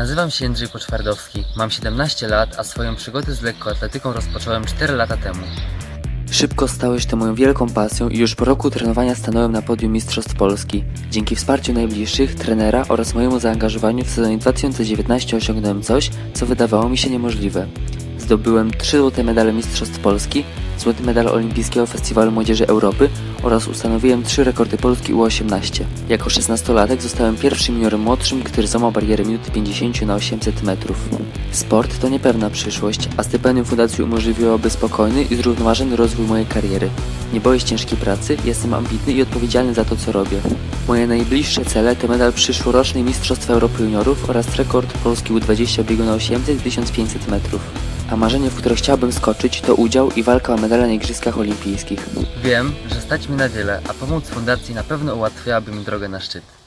Nazywam się Jędrzej Poczwardowski, mam 17 lat, a swoją przygodę z lekkoatletyką rozpocząłem 4 lata temu. Szybko stałeś to moją wielką pasją i już po roku trenowania stanąłem na podium Mistrzostw Polski. Dzięki wsparciu najbliższych, trenera oraz mojemu zaangażowaniu w sezonie 2019 osiągnąłem coś, co wydawało mi się niemożliwe. Zdobyłem 3 złote medale Mistrzostw Polski, złoty medal Olimpijskiego Festiwalu Młodzieży Europy oraz ustanowiłem 3 rekordy Polski U18. Jako 16-latek zostałem pierwszym juniorem młodszym, który złamał barierę minuty 50 na 800 metrów. Sport to niepewna przyszłość, a stypendium fundacji umożliwiłoby spokojny i zrównoważony rozwój mojej kariery. Nie boję się ciężkiej pracy, jestem ambitny i odpowiedzialny za to, co robię. Moje najbliższe cele to medal przyszłorocznych Mistrzostw Europy Juniorów oraz rekord Polski U20 biegu na 800 i 1500 metrów. A marzenie, w które chciałbym skoczyć, to udział i walka o medale na Igrzyskach Olimpijskich. Wiem, że stać mi na wiele, a pomoc fundacji na pewno ułatwiałaby mi drogę na szczyt.